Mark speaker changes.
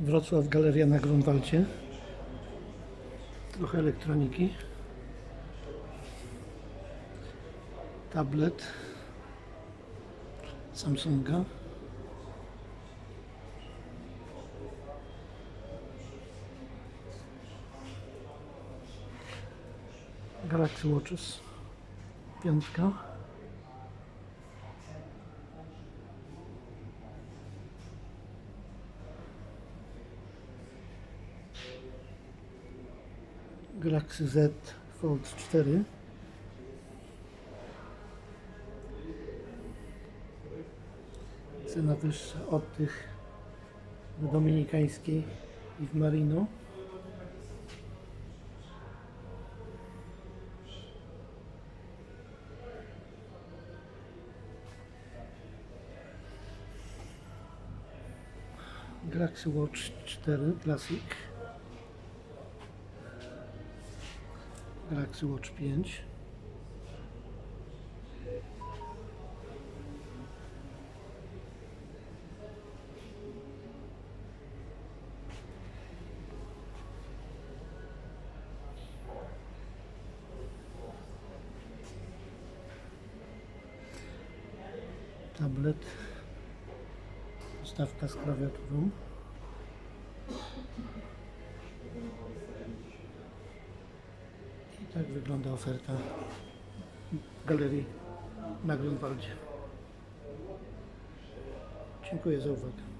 Speaker 1: Wrocław Galeria na Grunwaldzie. Trochę elektroniki. Tablet Samsunga. Galaxy Watches. Piątka. Galaxy Z Fold 4 cena wyższa od tych w Dominikańskiej i w Marino. Galaxy Watch 4 Classic Galaxy Watch 5 tablet. Stawka z klawiaturą tak wygląda oferta galerii na Grunwaldzie. Dziękuję za uwagę.